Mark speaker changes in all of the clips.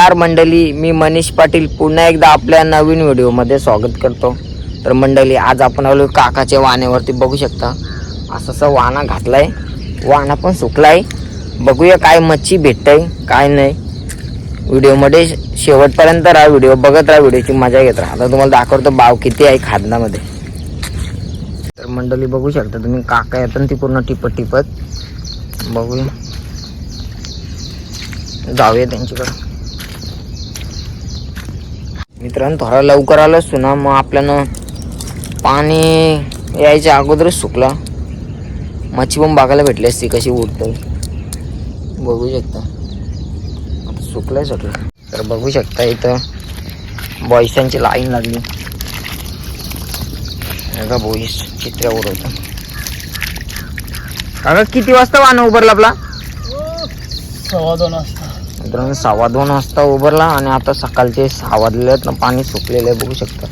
Speaker 1: नमस्कार मंडळी मी मनीष पाटील. पुन्हा एकदा आपल्या नवीन व्हिडिओमध्ये स्वागत करतो. तर मंडळी आज आपण आलो काकाच्या वाण्यावरती. बघू शकता असं असं वाणा घातलाय. वाणा पण सुकलाय. बघूया काय मच्छी भेटतंय काय नाही. व्हिडिओमध्ये शेवटपर्यंत राहा. व्हिडिओ बघत राहा. व्हिडिओची मजा घेत राहा. आता तुम्हाला दाखवतो बाव किती आहे खादनामध्ये. तर मंडळी बघू शकता तुम्ही काका येतात ती पूर्ण टिपत टिपत बघूया. जाऊया त्यांच्याकडे. मित्रांनो थोडा लवकर आलो असतो ना मग आपल्यानं पाणी यायच्या अगोदरच सुकला. मच्छी पण बघायला भेटली असती कशी उडतं बघू शकता. आता सुकलंय सगळं. तर बघू शकता इथं बॉईसांची लाईन लागली. का बॉईस चित्र उडवतं. काका किती वाजता वाहन उभारला आपला?
Speaker 2: सव्वा दोन वाजता.
Speaker 1: मित्रांनो सव्वा दोन वाजता उभरला आणि आता सकाळचे सहा वाजले ना पाणी सुकलेलं आहे बघू शकता.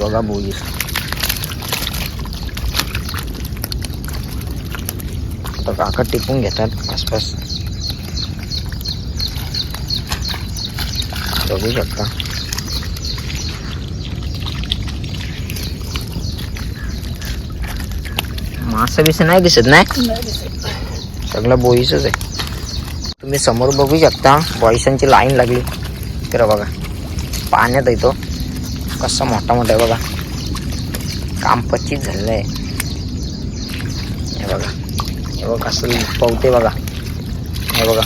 Speaker 1: बघा बोली आता काका टिपून घेतात आसपास बघू शकता. मासा बिसा नाही दिसत नाही? सगळं बोईसच आहे. तुम्ही समोर बघू शकता बॉईसांची लाईन लागली. तर बघा. पाण्यात येतो कसा मोठा मोठा आहे बघा. काम पच्चीस झालेलं आहे हे बघा. हे बघा कसं पावते बघा. हे बघा.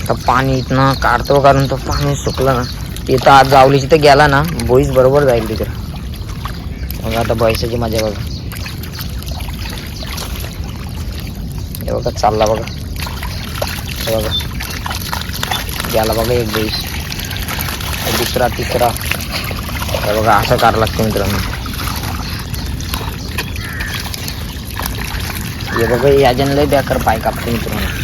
Speaker 1: आता पाणी इथनं काढतो कारण तो पाणी सुकलं ना. इथं आज जावलीची तिथं गेला ना बोईस बरोबर जाईल तिकडं. बघा आता बैसाची मजा बघा. हे बघा चालला बघा. हे बघा. गेला बघा एक बैस दुसरा तिसरा. हे बघा असं कार लागते मित्रांनो. हे बघा याजन लय बेकार पाय कापते मित्रांनो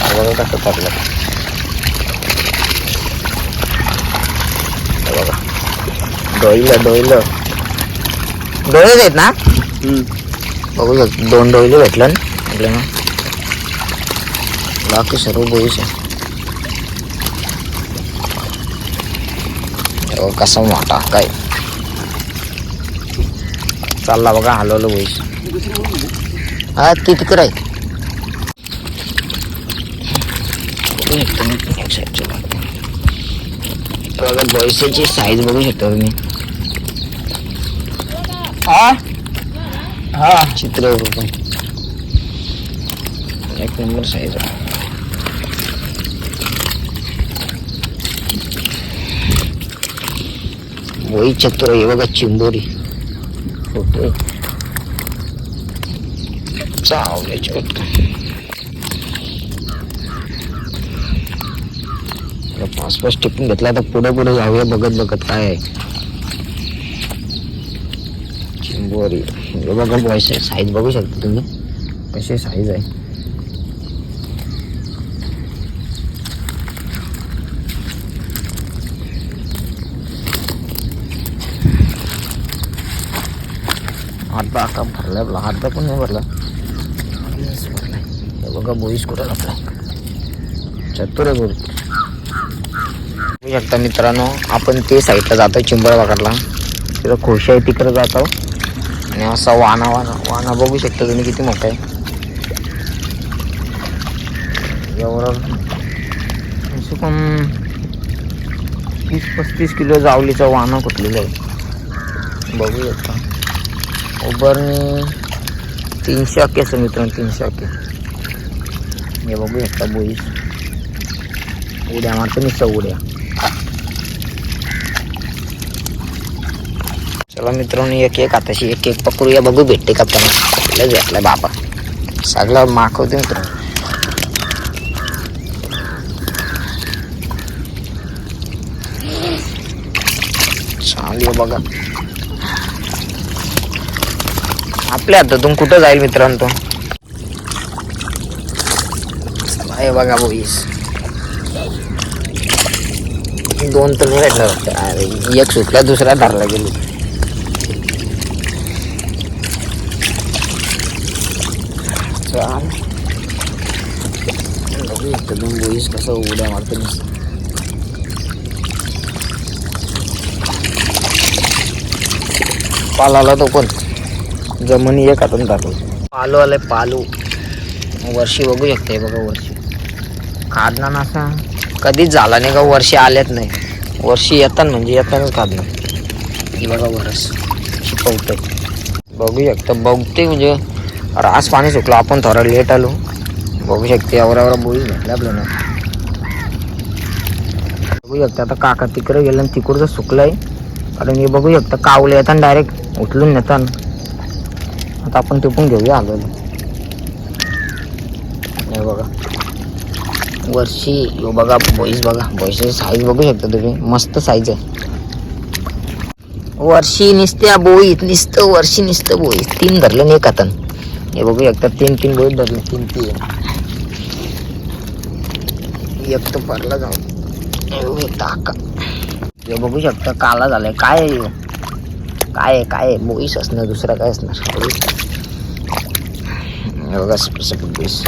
Speaker 1: हे बघा कसं हे बघा. डोईलं डोईलं. डोळे आहेत ना? बघू शकतो. दोन डोईले भेटलं ना आपल्याला. बाकी सर्व बोईस कसा मोठा काय. चालला बघा हलवलं बोईस. हा ती तिकडं आहे बघू शकता मी एक साईडच्या बाजूला. बघा बॉयसेची साईज बघू शकता तुम्ही
Speaker 2: हा हा
Speaker 1: चित्र पण एक नंबर साईज आहे वही चतुर हे बघा चिंबोरी फोटो चावल्याची फक्त टिपून घेतला. आता पुढे पुढे जाऊया बघत बघत काय आहे. चिंबोरी. हे बघा बॉयस साईज बघू शकता तुम्ही? कशी साईज आहे? हातबा आता भरला आपला. हातबा पण नाही भरला? भरलाय हे बघा बोईस कुठं लपलाय चतुर आहे बोल बघू शकता मित्रांनो आपण ते साईडला जातो चिंबळबागातला तिथं खोशी आहे तिकडं जातो. आणि असा वाना वाना वाना बघू शकता तुम्ही किती मोठा आहे. एवढं पण तीस पस्तीस किलो जावलीचा वाना कुठलेला आहे. बघू शकता. उबरनी तीनशे अक्के असं मित्रांनो तीनशे अक्के हे बघू शकता बोईस. उड्या मारतो नुसतं उड्या चला मित्रांनो एक एक आताशी एक एक पकडूया. बघू भेटते का त्यांना भेटलं बाबा. सगळं माखवते मित्रांनो. चालू बघा. आपल्या हातातून कुठं जाईल मित्रांनो तो? बघा बोईस. दोन तर नाही भेटणार वाटतं. अरे एक सुटला दुसरा धरला गेली. बघू दोन बोईस कसं उड्या मारतो नुसतं. पालाला तो पण. जमिनी एक हातून धरलो पालू आलाय पालू. वर्षी बघू शकते बघा वर्षी. खादना नसा. कधीच झाला नाही का वर्षी आल्यात नाही. वर्षी येतात म्हणजे येतानाच खात नाही बघा वरस. शिकवतंय. बघू शकता बघते म्हणजे रास पाणी सुटलं आपण थोडा लेट आलो. बघू शकते एवढा बोलू बोळी भेटला आपल्याला. बघू शकता आता काका तिकडे गेलं आणि तिकडचं सुकलंय. कारण हे बघू शकता कावले येतात डायरेक्ट उचलून नेतात आता आपण ते पण घेऊया आलो. हे बघा. वर्षी यो बघा बॉईस बघा. बॉईसची साईज बघू शकता तुम्ही. मस्त साईज आहे. वर्षी निसत्या बोईत निसतं वर्षी निसतं बोईत तीन धरलं नाही कातन हे बघू शकता तीन तीन बोईत धरले तीन तीन. एक तर पडला जाऊ हे बघू शकता हे बघू शकता काला झालाय. काय आहे काय आहे काय आहे? बोईस असणार दुसरा काय असणार? हे बघा स्पेसिफिक बोईस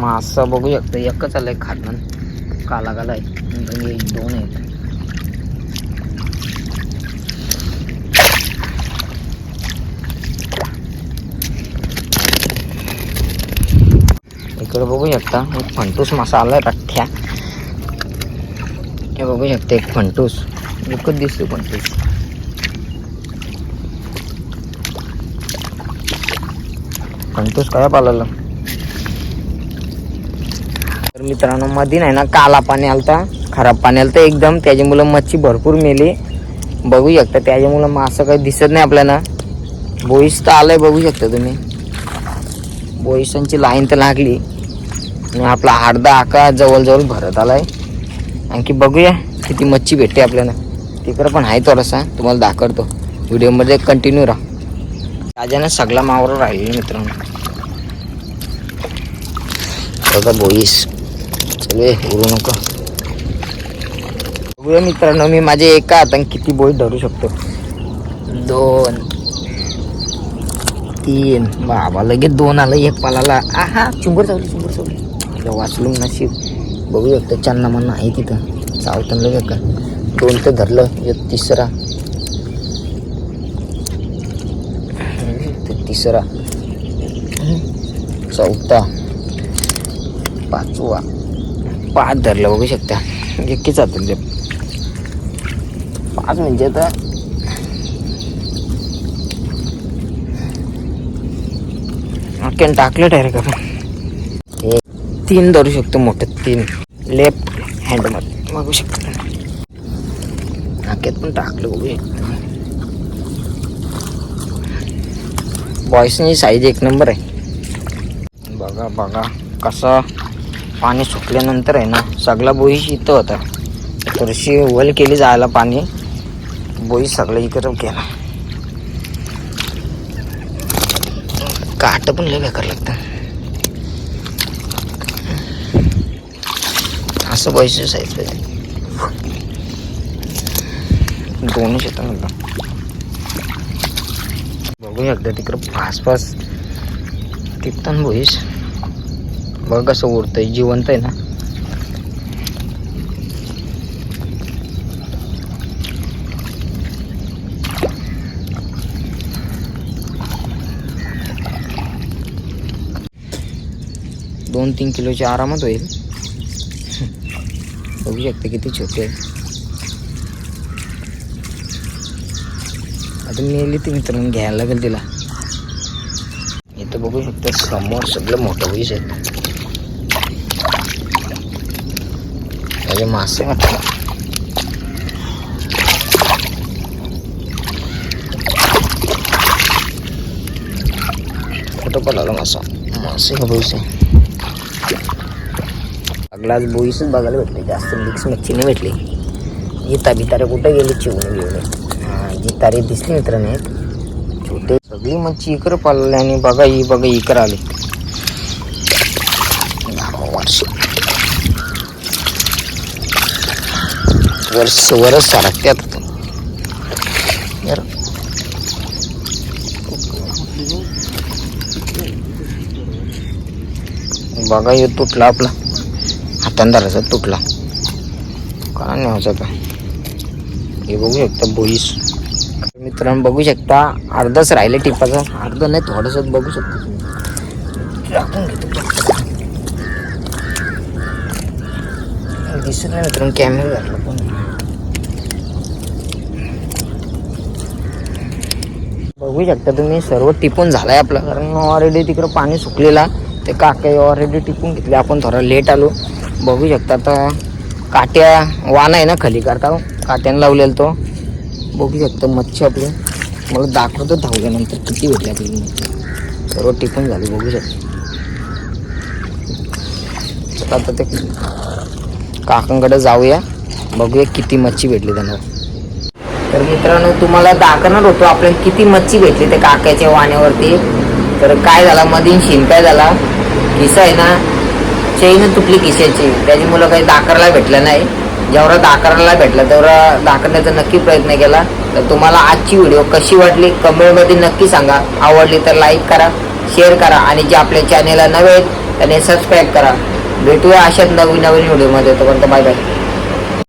Speaker 1: मासा बघू शकतो एकच आलाय खाटण काला काला आहे नंतर दोन आहेत इकडे बघू शकता एक फंटूस मासा आलाय रठ्ठ्या. हे बघू शकता एक फंटूस एकच दिसतो फंटूस फंटूस काय पाला तर मित्रांनो मध्ये नाही ना काला पाणी आलता खराब पाणी आलतं एकदम. त्याच्यामुळं मच्छी भरपूर मेली. बघू शकता त्याच्यामुळं मासं काही दिसत नाही आपल्याला. बोईस तर आलंय बघू शकता तुम्ही. बोईसांची लाईन तर लागली. आणि आपला अर्धा आका जवळजवळ भरत आलाय. आणखी बघूया किती मच्छी भेटते आपल्याला. तिकडं पण आहे थोडासा तुम्हाला दाखवतो. व्हिडिओमध्ये कंटिन्यू राहा. राजाने सगळा मावर राहिले मित्रांनो. बघा बोईस. चले उरू नको. बघूया मित्रांनो मी माझे एका हाताने किती बोट धरू शकतो? दोन तीन. बाबा लगेच दोन आलं एक पालाला आहा चुंबर चावली चुंबर चावली. इथं वाचलो नशीब. बघू शकतो चांना म्हणणं आहे तिथं. चावतं लगेच का? दोन तर धरलं एक तिसरा. तिसरा. चौथा. पाचवा. पाच धरलं बघू शकता. म्हणजे एकीच जातील ते? पाच म्हणजे आता अख्यान टाकलं डायरेक्ट आपण. एक तीन धरू शकतो मोठं तीन. लेफ्ट हँडमध्ये बघू शकता. नाक्यात पण टाकलं बघू शकता. बॉयसनी साईज एक नंबर आहे. बघा बघा कसं पाणी सुकल्यानंतर आहे ना सगळा बोई इथं होता. थोडीशी वल केली जायला पाणी. बोई सगळं इकडं केला. काट पण लय बेकार लागतं. असं पैसे साईज पाहिजे दोनच येतं बघू एकदा तिकडं फास फास तिथं बोईस. बघ कसं उरतंय जिवंत आहे ना. दोन तीन किलोचे आरामात होईल. बघू शकते किती छोटे आता मेली ती मित्रांनो घ्यायला लागेल तिला. इथं बघू शकता समोर सगळं मोठं होईल आहे मासे वाटतं कुठं पडला मासा मासे का बोईस आहे सगळाच बोईसच बघायला भेटले जास्त मिक्स मच्छी नाही भेटली जिता बितारे कुठं गेली चिवणे बिवणे हा जितारे दिसली मित्राने एक छोटे सगळी मच्छी इकडं पाळली आणि बघा ही बघा इकडं आली वर्ष वर्ष वरच सारखत्यात बरं. बघा हे तुटला आपला. हातांदाराचा तुटला. का नाही होता का हे बघू शकता बोईस. मित्रांनो बघू शकता अर्धच राहिले टिपाचं. अर्ध नाही थोडंसं बघू शकता. तुम्ही घेतो दिसत नाही मित्रांनो कॅमेरा घातला पण बघू शकता तुम्ही सर्व टिपून झालाय आपलं. कारण ऑलरेडी तिकडं पाणी सुकलेला ते काटे ऑलरेडी टिपून घेतले. आपण थोडा लेट आलो. बघू शकता आता काट्या वाण आहे ना खाली. करता काट्यानं लावलेला तो. बघू शकता मच्छी आपली. मला दाखवतो धावल्यानंतर किती भेटली आपली मच्छी सर्व टिपून झाली. बघू शकता. आता ते काकांकडे जाऊया. बघूया किती मच्छी भेटली त्यांना. तर मित्रांनो तुम्हाला दाखवणार होतो आपल्याला किती मच्छी भेटली त्या काक्याच्या वाण्यावरती. तर काय झाला? मधीन शिंपाय झाला. किसा आहे ना चैन तुटली किशाची मुलं काही दाखरायला भेटलं नाही. जेवढा दाखरायला भेटला तेवढा दाखवण्याचा नक्की प्रयत्न केला. तर तुम्हाला आजची व्हिडिओ कशी वाटली कमेंटमध्ये नक्की सांगा. आवडली तर लाईक करा शेअर करा. आणि जे आपल्या चॅनेलला नवे आहेत त्याने सबस्क्राईब करा. भेटूया अशाच नवीन नवीन व्हिडिओमध्ये. तोपर्यंत बाय बाय